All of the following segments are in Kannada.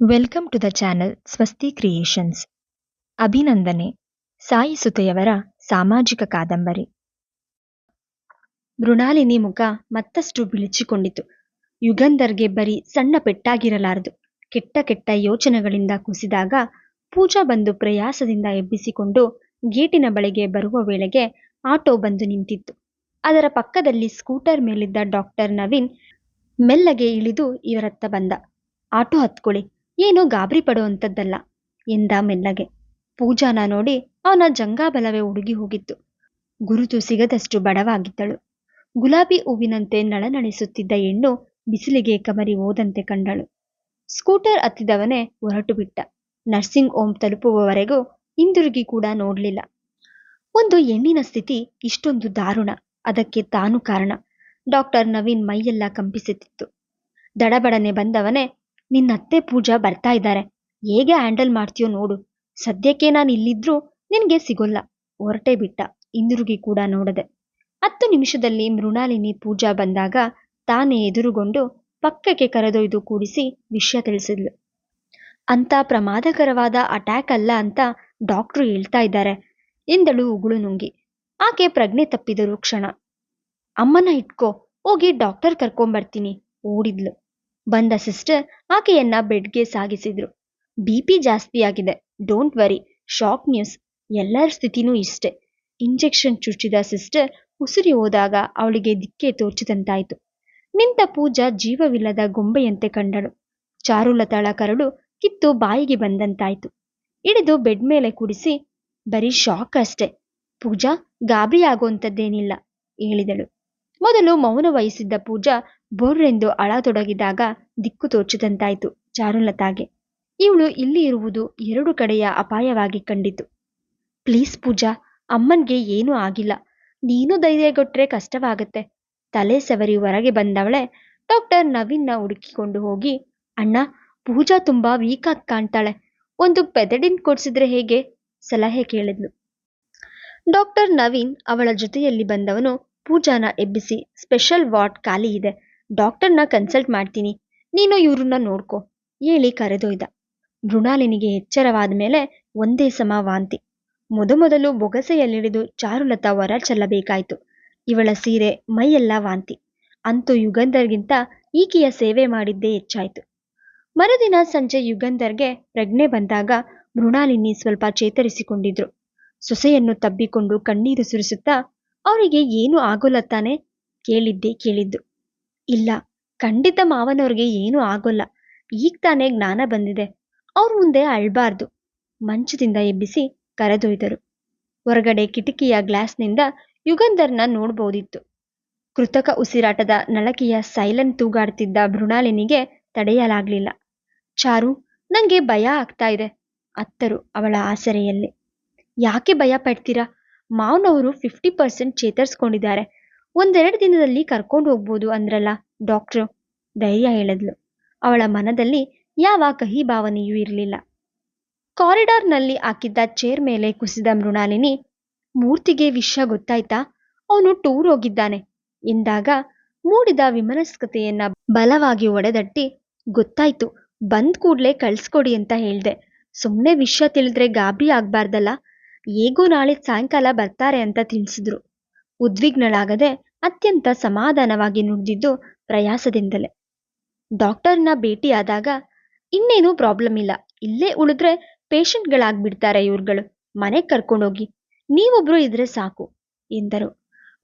Welcome to the channel Swasti creations ಅಭಿನಂದನೆ ಸಾಯಿ ಸುತೆಯವರ ಸಾಮಾಜಿಕ ಕಾದಂಬರಿ ಮೃಣಾಲಿನಿ ಮುಖ ಮತ್ತಷ್ಟು ಬಿಳಿಚಿಕೊಂಡಿತು ಯುಗಂಧರ್ಗೆ ಬರೀ ಸಣ್ಣ ಪೆಟ್ಟಾಗಿರಲಾರದು ಕೆಟ್ಟ ಕೆಟ್ಟ ಯೋಚನೆಗಳಿಂದ ಕುಸಿದಾಗ ಪೂಜಾ ಬಂದು ಪ್ರಯಾಸದಿಂದ ಎಬ್ಬಿಸಿಕೊಂಡು ಗೇಟಿನ ಬಳಿಗೆ ಬರುವ ವೇಳೆಗೆ ಆಟೋ ಬಂದು ನಿಂತಿತ್ತು ಅದರ ಪಕ್ಕದಲ್ಲಿ ಸ್ಕೂಟರ್ ಮೇಲಿದ್ದ ಡಾಕ್ಟರ್ ನವೀನ್ ಮೆಲ್ಲಗೆ ಇಳಿದು ಇವರತ್ತ ಬಂದ ಆಟೋ ಹತ್ಕೊಳ್ಳಿ ಏನು ಗಾಬರಿ ಪಡುವಂಥದ್ದಲ್ಲ ಎಂದ ಮೆಲ್ಲಗೆ. ಪೂಜಾನ ನೋಡಿ ಅವನ ಜಂಗಾಬಲವೇ ಉಡುಗಿ ಹೋಗಿತ್ತು. ಗುರುತು ಸಿಗದಷ್ಟು ಬಡವಾಗಿದ್ದಳು. ಗುಲಾಬಿ ಹೂವಿನಂತೆ ನಳನಳಿಸುತ್ತಿದ್ದ ಹೆಣ್ಣು ಬಿಸಿಲಿಗೆ ಕಮರಿ ಹೋದಂತೆ ಕಂಡಳು. ಸ್ಕೂಟರ್ ಹತ್ತಿದವನೇ ಹೊರಟು ಬಿಟ್ಟ. ನರ್ಸಿಂಗ್ ಹೋಮ್ ತಲುಪುವವರೆಗೂ ಹಿಂದಿರುಗಿ ಕೂಡ ನೋಡಲಿಲ್ಲ. ಒಂದು ಹೆಣ್ಣಿನ ಸ್ಥಿತಿ ಇಷ್ಟೊಂದು ದಾರುಣ. ಅದಕ್ಕೆ ತಾನು ಕಾರಣ. ಡಾಕ್ಟರ್ ನವೀನ್ ಮೈಯೆಲ್ಲ ಕಂಪಿಸುತ್ತಿತ್ತು. ದಡಬಡನೆ ಬಂದವನೇ ನಿನ್ನತ್ತೆ ಪೂಜಾ ಬರ್ತಾ ಇದ್ದಾರೆ. ಹೇಗೆ ಹ್ಯಾಂಡಲ್ ಮಾಡ್ತೀಯೋ ನೋಡು. ಸದ್ಯಕ್ಕೆ ನಾನು ಇಲ್ಲಿದ್ರೂ ನಿನಗೆ ಸಿಗೋಲ್ಲ. ಹೊರಟೆ ಬಿಟ್ಟ. ಹಿಂದಿರುಗಿ ಕೂಡ ನೋಡದೆ. ಹತ್ತು ನಿಮಿಷದಲ್ಲಿ ಮೃಣಾಲಿನಿ ಪೂಜಾ ಬಂದಾಗ ತಾನೇ ಎದುರುಗೊಂಡು ಪಕ್ಕಕ್ಕೆ ಕರೆದೊಯ್ದು ಕೂಡಿಸಿ ವಿಷಯ ತಿಳಿಸಿದ್ಲು. ಅಂತ ಪ್ರಮಾದಕರವಾದ ಅಟ್ಯಾಕ್ ಅಲ್ಲ ಅಂತ ಡಾಕ್ಟ್ರು ಹೇಳ್ತಾ ಇದ್ದಾರೆ. ಎಂದಳು ಉಗುಳು ನುಂಗಿ. ಆಕೆ ಪ್ರಜ್ಞೆ ತಪ್ಪಿದರು ಕ್ಷಣ. ಅಮ್ಮನ ಇಟ್ಕೋ. ಹೋಗಿ ಡಾಕ್ಟರ್ ಕರ್ಕೊಂಬರ್ತೀನಿ. ಓಡಿದ್ಲು. ಬಂದ ಸಿಸ್ಟರ್ ಆಕೆಯನ್ನ ಬೆಡ್ಗೆ ಸಾಗಿಸಿದ್ರು. ಬಿ ಪಿ ಜಾಸ್ತಿ ಆಗಿದೆ. ಡೋಂಟ್ ವರಿ ಶಾಕ್ ನ್ಯೂಸ್ ಎಲ್ಲರ ಸ್ಥಿತಿನೂ ಇಷ್ಟೆ. ಇಂಜೆಕ್ಷನ್ ಚುಚ್ಚಿದ ಸಿಸ್ಟರ್ ಉಸಿರಿ ಹೋದಾಗ ಅವಳಿಗೆ ದಿಕ್ಕೆ ತೋಚಿದಂತಾಯಿತು ನಿಂತ ಪೂಜಾ ಜೀವವಿಲ್ಲದ ಗೊಂಬೆಯಂತೆ ಕಂಡಳು. ಚಾರುಲತಾಳ ಕರಳು ಕಿತ್ತು ಬಾಯಿಗೆ ಬಂದಂತಾಯ್ತು. ಹಿಡಿದು ಬೆಡ್ ಮೇಲೆ ಕುಡಿಸಿ, ಬರೀ ಶಾಕ್ ಅಷ್ಟೆ. ಪೂಜಾ ಗಾಬರಿ ಹೇಳಿದಳು. ಮೊದಲು ಮೌನ ವಹಿಸಿದ್ದ ಪೂಜಾ ಬೋರ್ರೆಂದು ಅಳತೊಡಗಿದಾಗ ದಿಕ್ಕು ತೋಚದಂತಾಯಿತು ಚಾರುಲತಾಗೆ. ಇವಳು ಇಲ್ಲಿ ಇರುವುದು ಎರಡು ಕಡೆಯ ಅಪಾಯವಾಗಿ ಕಂಡಿತು. ಪ್ಲೀಸ್ ಪೂಜಾ, ಅಮ್ಮನ್ಗೆ ಏನೂ ಆಗಿಲ್ಲ. ನೀನು ಧೈರ್ಯಗೊಟ್ರೆ ಕಷ್ಟವಾಗತ್ತೆ. ತಲೆ ಸವರಿ ಹೊರಗೆ ಬಂದವಳೆ ಡಾಕ್ಟರ್ ನವೀನ್ನ ಹುಡುಕಿಕೊಂಡು ಹೋಗಿ, ಅಣ್ಣ, ಪೂಜಾ ತುಂಬಾ ವೀಕ್ ಆಗಿ ಕಾಣ್ತಾಳೆ. ಒಂದು ಪೆದಡಿನ್ ಕೊಡ್ಸಿದ್ರೆ ಹೇಗೆ? ಸಲಹೆ ಕೇಳಿದ್ಲು. ಡಾಕ್ಟರ್ ನವೀನ್ ಅವಳ ಜೊತೆಯಲ್ಲಿ ಬಂದವನು ಪೂಜಾನ ಎಬ್ಬಿಸಿ ಸ್ಪೆಷಲ್ ವಾರ್ಡ್ ಖಾಲಿ ಇದೆ. ಡಾಕ್ಟರ್ನ ಕನ್ಸಲ್ಟ್ ಮಾಡ್ತೀನಿ. ನೀನು ಇವ್ರನ್ನ ನೋಡ್ಕೋ. ಹೇಳಿ ಕರೆದೊಯ್ದ. ಮೃಣಾಲಿನಿಗೆ ಎಚ್ಚರವಾದ ಮೇಲೆ ಒಂದೇ ಸಮ ವಾಂತಿ. ಮೊದಮೊದಲು ಬೊಗಸೆಯಲ್ಲಿಡಿದು ಚಾರುಲತಾ ಹೊರ ಚೆಲ್ಲಬೇಕಾಯ್ತು. ಇವಳ ಸೀರೆ, ಮೈಯೆಲ್ಲ ವಾಂತಿ. ಅಂತೂ ಯುಗಂಧರ್ಗಿಂತ ಈಕೆಯ ಸೇವೆ ಮಾಡಿದ್ದೇ ಹೆಚ್ಚಾಯ್ತು. ಮರುದಿನ ಸಂಜೆ ಯುಗಂಧರ್ಗೆ ಪ್ರಜ್ಞೆ ಬಂದಾಗ ಮೃಣಾಲಿನಿ ಸ್ವಲ್ಪ ಚೇತರಿಸಿಕೊಂಡಿದ್ರು. ಸೊಸೆಯನ್ನು ತಬ್ಬಿಕೊಂಡು ಕಣ್ಣೀರು ಸುರಿಸುತ್ತಾ, ಅವರಿಗೆ ಏನು ಆಗೋಲ್ಲ ತಾನೆ? ಕೇಳಿದ್ದೆ ಕೇಳಿದ್ದು. ಇಲ್ಲ, ಖಂಡಿತ ಮಾವನವ್ರಿಗೆ ಏನೂ ಆಗೋಲ್ಲ. ಈಗ ತಾನೇ ಜ್ಞಾನ ಬಂದಿದೆ. ಅವ್ರ ಮುಂದೆ ಅಳ್ಬಾರ್ದು. ಮಂಚದಿಂದ ಎಬ್ಬಿಸಿ ಕರೆದೊಯ್ದರು. ಹೊರಗಡೆ ಕಿಟಕಿಯ ಗ್ಲಾಸ್ನಿಂದ ಯುಗಂಧರ್ನ ನೋಡ್ಬೋದಿತ್ತು. ಕೃತಕ ಉಸಿರಾಟದ ನಳಕಿಯ ಸೈಲೆಂಟ್ ತೂಗಾಡ್ತಿದ್ದ ಭೃಣಾಲಿನಿಗೆ ತಡೆಯಲಾಗ್ಲಿಲ್ಲ. ಚಾರು, ನಂಗೆ ಭಯ ಆಗ್ತಾ ಇದೆ, ಅತ್ತರು ಅವಳ ಆಸರೆಯಲ್ಲಿ. ಯಾಕೆ ಭಯ ಪಡ್ತೀರಾ? ಮಾವನವರು ಫಿಫ್ಟಿ ಪರ್ಸೆಂಟ್ ಚೇತರಿಸ್ಕೊಂಡಿದ್ದಾರೆ. ಒಂದೆರಡು ದಿನದಲ್ಲಿ ಕರ್ಕೊಂಡು ಹೋಗ್ಬೋದು ಅಂದ್ರಲ್ಲ ಡಾಕ್ಟ್ರು ಧೈರ್ಯ ಹೇಳಿದ್ಲು. ಅವಳ ಮನದಲ್ಲಿ ಯಾವ ಕಹಿ ಭಾವನೆಯೂ ಇರಲಿಲ್ಲ. ಕಾರಿಡಾರ್ನಲ್ಲಿ ಹಾಕಿದ್ದ ಚೇರ್ ಮೇಲೆ ಕುಸಿದ ಮೃಣಾಲಿನಿ, ಮೂರ್ತಿಗೆ ವಿಷಯ ಗೊತ್ತಾಯ್ತಾ ಅವನು ಟೂರ್ ಹೋಗಿದ್ದಾನೆ. ಎಂದಾಗ ಮೂಡಿದ ವಿಮನಸ್ಕತೆಯನ್ನ ಬಲವಾಗಿ ಒಡೆದಟ್ಟಿ, ಗೊತ್ತಾಯ್ತು, ಬಂದ್ ಕೂಡ್ಲೆ ಕಳ್ಸ್ಕೊಡಿ ಅಂತ ಹೇಳ್ದೆ. ಸುಮ್ಮನೆ ವಿಷಯ ತಿಳಿದ್ರೆ ಗಾಬರಿ ಆಗ್ಬಾರ್ದಲ್ಲ, ಹೇಗೂ ನಾಳೆ ಸಾಯಂಕಾಲ ಬರ್ತಾರೆ ಅಂತ ತಿಳಿಸಿದ್ರು. ಉದ್ವಿಗ್ನಳಾಗದೆ ಅತ್ಯಂತ ಸಮಾಧಾನವಾಗಿ ನುಡಿದಿದ್ದು ಪ್ರಯಾಸದಿಂದಲೇ. ಡಾಕ್ಟರ್ನ ಭೇಟಿಯಾದಾಗ ಇನ್ನೇನೂ ಪ್ರಾಬ್ಲಮ್ ಇಲ್ಲ. ಇಲ್ಲೇ ಉಳಿದ್ರೆ ಪೇಷಂಟ್ಗಳಾಗ್ಬಿಡ್ತಾರೆ ಇವ್ರುಗಳು. ಮನೆಗೆ ಕರ್ಕೊಂಡೋಗಿ, ನೀವೊಬ್ರು ಇದ್ರೆ ಸಾಕು, ಎಂದರು.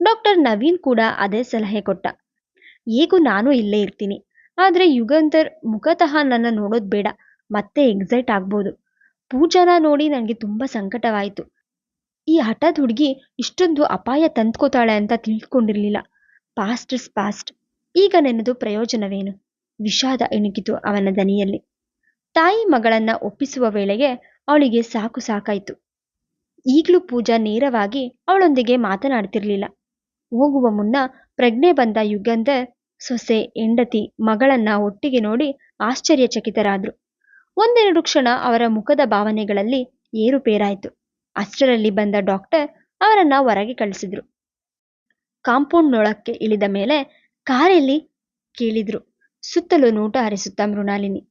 ಡಾಕ್ಟರ್ ನವೀನ್ ಕೂಡ ಅದೇ ಸಲಹೆ ಕೊಟ್ಟ. ಹೇಗೂ ನಾನು ಇಲ್ಲೇ ಇರ್ತೀನಿ. ಆದರೆ ಯುಗಂಧರ್ ಮುಖತಃ ನನ್ನ ನೋಡೋದ್ ಬೇಡ. ಮತ್ತೆ ಎಕ್ಸೈಟ್ ಆಗ್ಬೋದು. ಪೂಜಾನ ನೋಡಿ ನನಗೆ ತುಂಬಾ ಸಂಕಟವಾಯಿತು. ಈ ಹಠದ ಹುಡುಗಿ ಇಷ್ಟೊಂದು ಅಪಾಯ ತಂದ್ಕೋತಾಳೆ ಅಂತ ತಿಳ್ಕೊಂಡಿರ್ಲಿಲ್ಲ. ಪಾಸ್ಟ್ ಇಸ್ ಪಾಸ್ಟ್ ಈಗ ನೆನೆದು ಪ್ರಯೋಜನವೇನು? ವಿಷಾದ ಇಣುಕಿತು ಅವನ ದನಿಯಲ್ಲಿ. ತಾಯಿ ಮಗಳನ್ನ ಒಪ್ಪಿಸುವ ವೇಳೆಗೆ ಅವಳಿಗೆ ಸಾಕು ಸಾಕಾಯ್ತು. ಈಗಲೂ ಪೂಜಾ ನೇರವಾಗಿ ಅವಳೊಂದಿಗೆ ಮಾತನಾಡ್ತಿರ್ಲಿಲ್ಲ. ಹೋಗುವ ಮುನ್ನ ಪ್ರಜ್ಞೆ ಬಂದ ಯುಗಂಧರ್ ಸೊಸೆ, ಹೆಂಡತಿ ಮಗಳನ್ನ ಒಟ್ಟಿಗೆ ನೋಡಿ ಆಶ್ಚರ್ಯಚಕಿತರಾದ್ರು. ಒಂದೆರಡು ಕ್ಷಣ ಅವರ ಮುಖದ ಭಾವನೆಗಳಲ್ಲಿ ಏರುಪೇರಾಯ್ತು. ಅಷ್ಟರಲ್ಲಿ ಬಂದ ಡಾಕ್ಟರ್ ಅವರನ್ನ ಹೊರಗೆ ಕಳಿಸಿದ್ರು. ಕಾಂಪೌಂಡ್ನೊಳಕ್ಕೆ ಇಳಿದ ಮೇಲೆ ಕಾರಲ್ಲಿ ಕೇಳಿದ್ರು, ಸುತ್ತಲೂ ನೋಟ ಹರಿಸುತ್ತಾ ಮೃಣಾಲಿನಿ.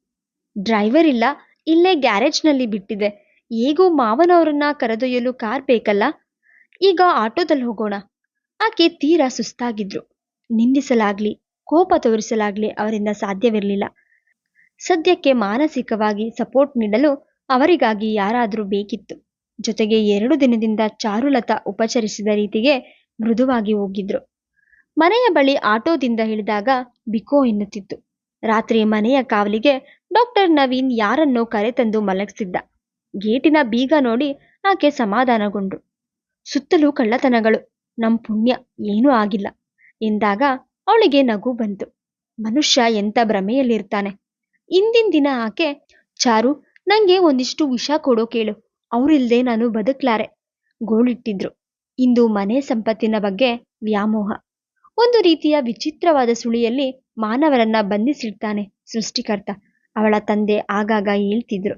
ಡ್ರೈವರ್ ಇಲ್ಲ, ಇಲ್ಲೇ ಗ್ಯಾರೇಜ್ನಲ್ಲಿ ಬಿಟ್ಟಿದೆ. ಹೇಗೂ ಮಾವನವರನ್ನ ಕರೆದೊಯ್ಯಲು ಕಾರ್ ಬೇಕಲ್ಲ? ಈಗ ಆಟೋದಲ್ಲಿ ಹೋಗೋಣ. ಆಕೆ ತೀರಾ ಸುಸ್ತಾಗಿದ್ರು. ನಿಂದಿಸಲಾಗ್ಲಿ, ಕೋಪ ತೋರಿಸಲಾಗ್ಲಿ ಅವರಿಂದ ಸಾಧ್ಯವಿರಲಿಲ್ಲ. ಸದ್ಯಕ್ಕೆ ಮಾನಸಿಕವಾಗಿ ಸಪೋರ್ಟ್ ನೀಡಲು ಅವರಿಗಾಗಿ ಯಾರಾದರೂ ಬೇಕಿತ್ತು. ಜೊತೆಗೆ ಎರಡು ದಿನದಿಂದ ಚಾರುಲತಾ ಉಪಚರಿಸಿದ ರೀತಿಗೆ ಮೃದುವಾಗಿ ಹೋಗಿದ್ರು. ಮನೆಯ ಬಳಿ ಆಟೋದಿಂದ ಇಳಿದಾಗ ಬಿಕೋ ಎನ್ನುತ್ತಿತ್ತು. ರಾತ್ರಿ ಮನೆಯ ಕಾವಲಿಗೆ ಡಾಕ್ಟರ್ ನವೀನ್ ಯಾರನ್ನೋ ಕರೆತಂದು ಮಲಗಿಸಿದ್ದ. ಗೇಟಿನ ಬೀಗ ನೋಡಿ ಆಕೆ ಸಮಾಧಾನಗೊಂಡ್ರು ಸುತ್ತಲೂ ಕಳ್ಳತನಗಳು. ನಮ್ ಪುಣ್ಯ ಏನೂ ಆಗಿಲ್ಲ ಎಂದಾಗ ಅವಳಿಗೆ ನಗು ಬಂತು. ಮನುಷ್ಯ ಎಂತ ಭ್ರಮೆಯಲ್ಲಿರ್ತಾನೆ. ಇಂದಿನ ದಿನ ಆಕೆ, ಚಾರು, ನಂಗೆ ಒಂದಿಷ್ಟು ವಿಷ ಕೊಡೋ ಕೇಳು. ಅವ್ರಿಲ್ದೆ ನಾನು ಬದುಕ್ಲಾರೆ, ಗೋಳಿಟ್ಟಿದ್ರು. ಇಂದು ಮನೆ ಸಂಪತ್ತಿನ ಬಗ್ಗೆ ವ್ಯಾಮೋಹ. ಒಂದು ರೀತಿಯ ವಿಚಿತ್ರವಾದ ಸುಳಿಯಲ್ಲಿ ಮಾನವರನ್ನ ಬಂಧಿಸಿಡ್ತಾನೆ ಸೃಷ್ಟಿಕರ್ತ. ಅವಳ ತಂದೆ ಆಗಾಗ ಹೇಳ್ತಿದ್ರು.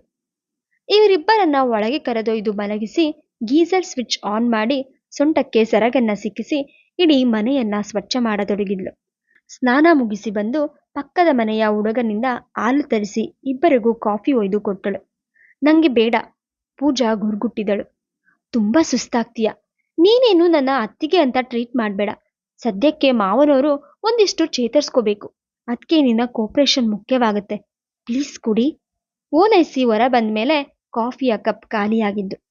ಇವರಿಬ್ಬರನ್ನ ಒಳಗೆ ಕರೆದೊಯ್ದು ಮಲಗಿಸಿ, ಗೀಸರ್ ಸ್ವಿಚ್ ಆನ್ ಮಾಡಿ ಸೊಂಟಕ್ಕೆ ಸೆರಗನ್ನ ಸಿಕ್ಕಿಸಿ ಇಡೀ ಮನೆಯನ್ನ ಸ್ವಚ್ಛ ಮಾಡತೊಡಗಿದ್ಲು. ಸ್ನಾನ ಮುಗಿಸಿ ಬಂದು ಪಕ್ಕದ ಮನೆಯ ಹುಡುಗನಿಂದ ಹಾಲು ತರಿಸಿ ಇಬ್ಬರಿಗೂ ಕಾಫಿ ಒಯ್ದು ಕೊಟ್ಟಳು. ನಂಗೆ ಬೇಡ ಪೂಜಾ ಗುರ್ಗುಟ್ಟಿದಳು. ತುಂಬಾ ಸುಸ್ತಾಗ್ತೀಯ. ನೀನೇನು ನನ್ನ ಅತ್ತಿಗೆ ಅಂತ ಟ್ರೀಟ್ ಮಾಡಬೇಡ. ಸದ್ಯಕ್ಕೆ ಮಾವನವರು ಒಂದಿಷ್ಟು ಚೇತರಿಸ್ಕೋಬೇಕು. ಅದಕ್ಕೆ ನಿನ್ನ ಕೋಪ್ರೇಷನ್ ಮುಖ್ಯವಾಗುತ್ತೆ. ಪ್ಲೀಸ್ ಕುಡಿ. ಓನೈಸಿ ಹೊರ ಬಂದ್ಮೇಲೆ ಕಾಫಿಯ ಕಪ್ ಖಾಲಿಯಾಗಿದ್ದು.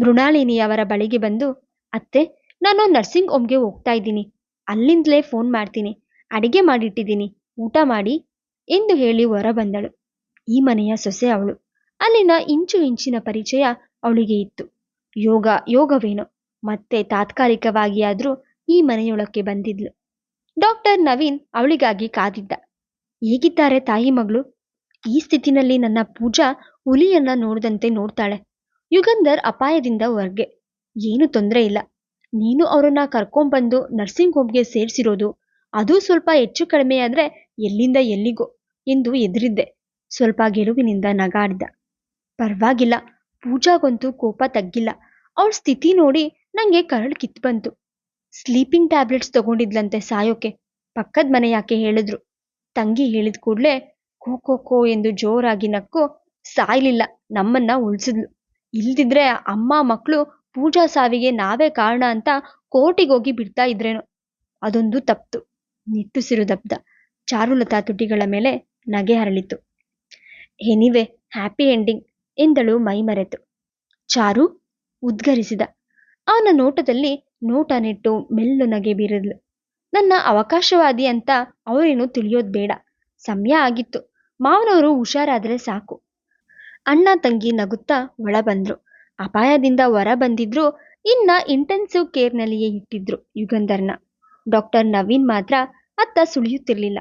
ಮೃಣಾಳಿನಿ ಅವರ ಬಳಿಗೆ ಬಂದು, ಅತ್ತೆ, ನಾನು ನರ್ಸಿಂಗ್ ಹೋಮ್ಗೆ ಹೋಗ್ತಾ ಇದ್ದೀನಿ. ಅಲ್ಲಿಂದಲೇ ಫೋನ್ ಮಾಡ್ತೀನಿ. ಅಡಿಗೆ ಮಾಡಿಟ್ಟಿದ್ದೀನಿ. ಊಟ ಮಾಡಿ. ಎಂದು ಹೇಳಿ ಹೊರ ಬಂದಳು. ಈ ಮನೆಯ ಸೊಸೆ ಅವಳು. ಅಲ್ಲಿನ ಇಂಚು ಇಂಚಿನ ಪರಿಚಯ ಅವಳಿಗೆ ಇತ್ತು. ಯೋಗ, ಯೋಗವೇನು, ಮತ್ತೆ ತಾತ್ಕಾಲಿಕವಾಗಿ ಆದ್ರೂ ಈ ಮನೆಯೊಳಕ್ಕೆ ಬಂದಿದ್ಲು. ಡಾಕ್ಟರ್ ನವೀನ್ ಅವಳಿಗಾಗಿ ಕಾದಿದ್ದ. ಹೇಗಿದ್ದಾರೆ ತಾಯಿ ಮಗಳು? ಈ ಸ್ಥಿತಿನಲ್ಲಿ ನನ್ನ ಪೂಜಾ ಹುಲಿಯನ್ನ ನೋಡ್ದಂತೆ ನೋಡ್ತಾಳೆ. ಯುಗಂಧರ್ ಅಪಾಯದಿಂದ ಹೊರ್ಗೆ. ಏನು ತೊಂದರೆ ಇಲ್ಲ. ನೀನು ಅವರನ್ನ ಕರ್ಕೊಂಡ್ಬಂದು ನರ್ಸಿಂಗ್ ಹೋಮ್ಗೆ ಸೇರಿಸಿರೋದು. ಅದು ಸ್ವಲ್ಪ ಹೆಚ್ಚು ಕಡಿಮೆ ಆದ್ರೆ ಎಲ್ಲಿಂದ ಎಲ್ಲಿಗೋ ಎಂದು ಎದುರಿದ್ದೆ ಸ್ವಲ್ಪ ಗೆಲುವಿನಿಂದ ನಗಾಡಿದ. ಪರವಾಗಿಲ್ಲ. ಪೂಜಾಗಂತೂ ಕೋಪ ತಗ್ಗಿಲ್ಲ. ಅವಳ ಸ್ಥಿತಿ ನೋಡಿ ನಂಗೆ ಕರಳು ಕಿತ್ ಬಂತು. ಸ್ಲೀಪಿಂಗ್ ಟ್ಯಾಬ್ಲೆಟ್ಸ್ ತಗೊಂಡಿದ್ಲಂತೆ ಸಾಯೋಕೆ. ಪಕ್ಕದ ಮನೆ ಯಾಕೆ ಹೇಳಿದ್ರು. ತಂಗಿ ಹೇಳಿದ ಕೂಡ್ಲೆ ಖೋ ಖೋ ಖೋ ಎಂದು ಜೋರಾಗಿ ನಕ್ಕು ಸಾಯ್ಲಿಲ್ಲ. ನಮ್ಮನ್ನ ಉಳಿಸಿದ್ಲು. ಇಲ್ದಿದ್ರೆ ಅಮ್ಮ ಮಕ್ಕಳು ಪೂಜಾ ಸಾವಿಗೆ ನಾವೇ ಕಾರಣ ಅಂತ ಕೋರ್ಟಿಗೋಗಿ ಬಿಡ್ತಾ ಇದ್ರೇನೋ. ಅದೊಂದು ತಪ್ತು. ನಿಟ್ಟುಸಿರು ದಬ್ದ. ಚಾರುಲತಾ ತುಟಿಗಳ ಮೇಲೆ ನಗೆ ಹರಳಿತು. ಎನಿವೆ ಹ್ಯಾಪಿ ಎಂಡಿಂಗ್ ಎಂದಳು ಮೈಮರೆತು. ಚಾರು ಉದ್ಗರಿಸಿದ. ಅವನ ನೋಟದಲ್ಲಿ ನೋಟ ನೆಟ್ಟು ಮೆಲ್ಲು ನಗೆ ಬೀರಿದ್ಲು ನನ್ನ ಅವಕಾಶವಾದಿ ಅಂತ ಅವರೇನು ತಿಳಿಯೋದ್ ಬೇಡ. ಸಮಯ ಆಗಿತ್ತು. ಮಾವನವರು ಹುಷಾರಾದ್ರೆ ಸಾಕು. ಅಣ್ಣ ತಂಗಿ ನಗುತ್ತಾ ಒಳ ಬಂದ್ರು ಅಪಾಯದಿಂದ ಹೊರ ಬಂದಿದ್ರು ಇನ್ನ ಇಂಟೆನ್ಸಿವ್ ಕೇರ್ನಲ್ಲಿಯೇ ಇಟ್ಟಿದ್ರು ಯುಗಂಧರ್ನ. ಡಾಕ್ಟರ್ ನವೀನ್ ಮಾತ್ರ ಅತ್ತ ಸುಳಿಯುತ್ತಿರ್ಲಿಲ್ಲ.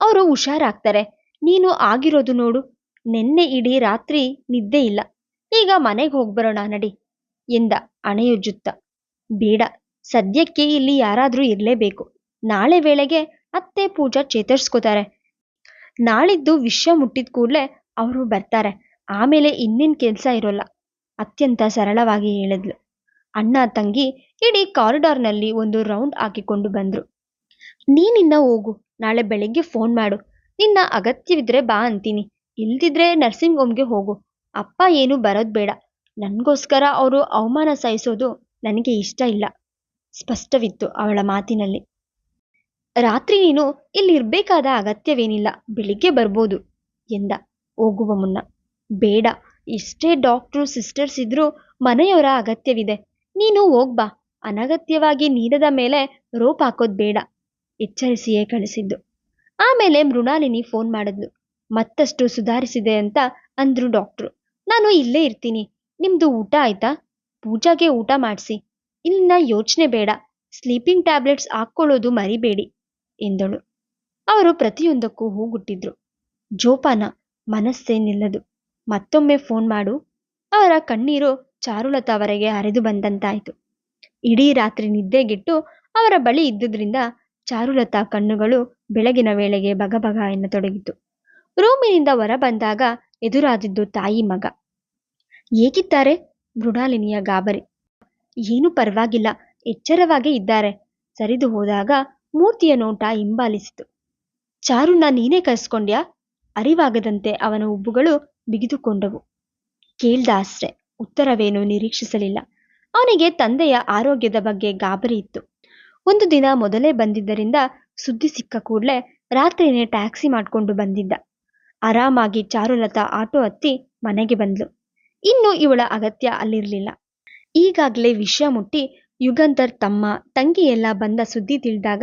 ಅವರು ಹುಷಾರಾಗ್ತಾರೆ. ನೀನು ಆಗಿರೋದು ನೋಡು. ನೆನ್ನೆ ಇಡೀ ರಾತ್ರಿ ನಿದ್ದೆ ಇಲ್ಲ. ಈಗ ಮನೆಗೆ ಹೋಗ್ಬರೋಣ ನಡಿ, ಎಂದ ಅಣೆಯುಜ್ಜುತ್ತ ಬೇಡ, ಸದ್ಯಕ್ಕೆ ಇಲ್ಲಿ ಯಾರಾದ್ರೂ ಇರಲೇಬೇಕು. ನಾಳೆ ವೇಳೆಗೆ ಅತ್ತೆ ಪೂಜಾ ಚೇತರಿಸ್ಕೋತಾರೆ. ನಾಳಿದ್ದು ವಿಷಯ ಮುಟ್ಟಿದ ಕೂಡಲೇ ಅವರು ಬರ್ತಾರೆ. ಆಮೇಲೆ ಇನ್ನೇನು ಕೆಲಸ ಇರೋಲ್ಲ, ಅತ್ಯಂತ ಸರಳವಾಗಿ ಹೇಳಿದ್ಲು. ಅಣ್ಣ ತಂಗಿ ಇಡೀ ಕಾರಿಡಾರ್ನಲ್ಲಿ ಒಂದು ರೌಂಡ್ ಹಾಕಿಕೊಂಡು ಬಂದ್ರು. ನೀನಿನ್ನ ಹೋಗು, ನಾಳೆ ಬೆಳಿಗ್ಗೆ ಫೋನ್ ಮಾಡು. ನಿನ್ನ ಅಗತ್ಯವಿದ್ರೆ ಬಾ ಅಂತೀನಿ. ಇಲ್ದಿದ್ರೆ ನರ್ಸಿಂಗ್ ಹೋಮ್ಗೆ ಹೋಗು. ಅಪ್ಪ ಏನು ಬರೋದು ಬೇಡ. ನನಗೋಸ್ಕರ ಅವರು ಅವಮಾನ ಸಹಿಸೋದು ನನಗೆ ಇಷ್ಟ ಇಲ್ಲ. ಸ್ಪಷ್ಟವಿತ್ತು ಅವಳ ಮಾತಿನಲ್ಲಿ. ರಾತ್ರಿ ನೀನು ಇಲ್ಲಿರ್ಬೇಕಾದ ಅಗತ್ಯವೇನಿಲ್ಲ. ಬೆಳಿಗ್ಗೆ ಬರ್ಬೋದು ಎಂದ ಹೋಗುವ ಮುನ್ನ. ಬೇಡ ಎಷ್ಟೇ ಡಾಕ್ಟ್ರು ಸಿಸ್ಟರ್ಸ್ ಇದ್ರೂ ಮನೆಯವರ ಅಗತ್ಯವಿದೆ. ನೀನು ಹೋಗ್ಬಾ ಅನಗತ್ಯವಾಗಿ ನೀರದ ಮೇಲೆ ರೋಪ್ ಹಾಕೋದ್ ಬೇಡ. ಎಚ್ಚರಿಸಿಯೇ ಕಳಿಸಿದ್ದು. ಆಮೇಲೆ ಮೃಣಾಲಿನಿ ಫೋನ್ ಮಾಡಿದ್ಲು. ಮತ್ತಷ್ಟು ಸುಧಾರಿಸಿದೆ ಅಂತ ಅಂದ್ರು ಡಾಕ್ಟ್ರು. ನಾನು ಇಲ್ಲೇ ಇರ್ತೀನಿ. ನಿಮ್ದು ಊಟ ಆಯ್ತಾ? ಪೂಜಾಗೆ ಊಟ ಮಾಡಿಸಿ. ಇಲ್ಲಿನ ಯೋಚನೆ ಬೇಡ. ಸ್ಲೀಪಿಂಗ್ ಟ್ಯಾಬ್ಲೆಟ್ಸ್ ಹಾಕ್ಕೊಳ್ಳೋದು ಮರಿಬೇಡಿ, ಎಂದಳು. ಅವರು ಪ್ರತಿಯೊಂದಕ್ಕೂ ಹೂಗುಟ್ಟಿದ್ರು. ಜೋಪಾನ ಮನಸ್ಸೇ ನಿಲ್ಲದು. ಮತ್ತೊಮ್ಮೆ ಫೋನ್ ಮಾಡು. ಅವರ ಕಣ್ಣೀರು ಚಾರುಲತಾವರೆಗೆ ಹರಿದು ಬಂದಂತಾಯ್ತು. ಇಡೀ ರಾತ್ರಿ ನಿದ್ದೆಗೆಟ್ಟು ಅವರ ಬಳಿ ಇದ್ದುದರಿಂದ ಚಾರುಲತಾ ಕಣ್ಣುಗಳು ಬೆಳಗಿನ ವೇಳೆಗೆ ಬಗಬಗ ಎನ್ನತೊಡಗಿತು ರೂಮಿನಿಂದ ಹೊರ ಬಂದಾಗ ಎದುರಾದಿದ್ದು ತಾಯಿ ಮಗ. ಹೇಗಿದ್ದಾರೆ ಮೃಣಾಲಿನಿಯ ಗಾಬರಿ. ಏನು ಪರವಾಗಿಲ್ಲ, ಎಚ್ಚರವಾಗೇ ಇದ್ದಾರೆ. ಸರಿದು ಹೋದಾಗ ಮೂರ್ತಿಯ ನೋಟ ಹಿಂಬಾಲಿಸಿತು. ಚಾರುನ ನೀನೇ ಕರೆಸ್ಕೊಂಡ್ಯಾ? ಅರಿವಾಗದಂತೆ ಅವನ ಉಬ್ಬುಗಳು ಬಿಗಿದುಕೊಂಡವು. ಕೇಳ್ದ ಅಷ್ಟೆ ಉತ್ತರವೇನು ನಿರೀಕ್ಷಿಸಲಿಲ್ಲ. ಅವನಿಗೆ ತಂದೆಯ ಆರೋಗ್ಯದ ಬಗ್ಗೆ ಗಾಬರಿ ಇತ್ತು. ಒಂದು ದಿನ ಮೊದಲೇ ಬಂದಿದ್ದರಿಂದ ಸುದ್ದಿ ಸಿಕ್ಕ ಕೂಡಲೇ ರಾತ್ರಿನೇ ಟ್ಯಾಕ್ಸಿ ಮಾಡ್ಕೊಂಡು ಬಂದಿದ್ದ. ಆರಾಮಾಗಿ ಚಾರುಲತಾ ಆಟೋ ಹತ್ತಿ ಮನೆಗೆ ಬಂದ್ಲು. ಇನ್ನು ಇವಳ ಅಗತ್ಯ ಅಲ್ಲಿರ್ಲಿಲ್ಲ. ಈಗಾಗಲೇ ವಿಷಯ ಮುಟ್ಟಿ ಯುಗಂಧರ್ ತಮ್ಮ ತಂಗಿಯೆಲ್ಲ ಬಂದ ಸುದ್ದಿ ತಿಳಿದಾಗ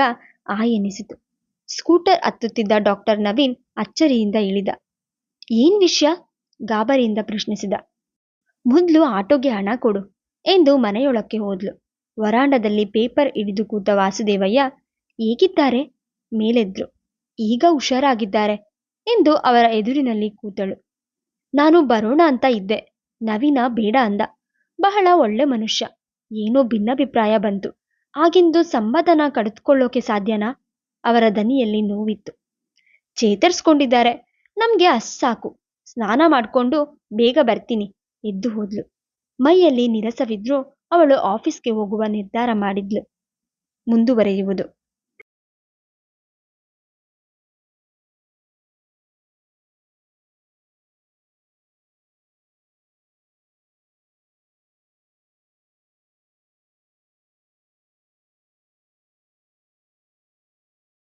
ಆ ಎನಿಸಿತು. ಸ್ಕೂಟರ್ ಹತ್ತುತ್ತಿದ್ದ ಡಾಕ್ಟರ್ ನವೀನ್ ಅಚ್ಚರಿಯಿಂದ ಇಳಿದ. ಏನ್ ವಿಷಯ? ಗಾಬರಿಯಿಂದ ಪ್ರಶ್ನಿಸಿದ. ಮೊದ್ಲು ಆಟೋಗೆ ಹಣ ಕೊಡು ಎಂದು ಮನೆಯೊಳಕ್ಕೆ ಹೋದ್ಲು. ವರಾಂಡದಲ್ಲಿ ಪೇಪರ್ ಹಿಡಿದು ಕೂತ ವಾಸುದೇವಯ್ಯ, ಹೇಗಿದ್ದಾರೆ? ಮೇಲೆದ್ರು. ಈಗ ಹುಷಾರಾಗಿದ್ದಾರೆ. ಎಂದು ಅವರ ಎದುರಿನಲ್ಲಿ ಕೂತಳು. ನಾನು ಬರೋಣ ಅಂತ ಇದ್ದೆ. ನವೀನ ಬೇಡ ಅಂದ. ಬಹಳ ಒಳ್ಳೆ ಮನುಷ್ಯ. ಏನೋ ಭಿನ್ನಾಭಿಪ್ರಾಯ ಬಂತು. ಆಗಿಂದು ಸಂಬಂಧನ ಕಡಿದುಕೊಳ್ಳೋಕೆ ಸಾಧ್ಯನಾ? ಅವರ ದನಿಯಲ್ಲಿ ನೋವಿತ್ತು. ಚೇತರಿಸ್ಕೊಂಡಿದ್ದಾರೆ. ನಮ್ಗೆ ಅಸ್ ಸಾಕು. ಸ್ನಾನ ಮಾಡ್ಕೊಂಡು ಬೇಗ ಬರ್ತೀನಿ, ಎದ್ದು ಹೋದ್ಲು. ಮೈಯಲ್ಲಿ ನಿರಸವಿದ್ರೂ ಅವಳು ಆಫೀಸ್ಗೆ ಹೋಗುವ ನಿರ್ಧಾರ ಮಾಡಿದ್ಲು. ಮುಂದುವರೆಯುವುದು.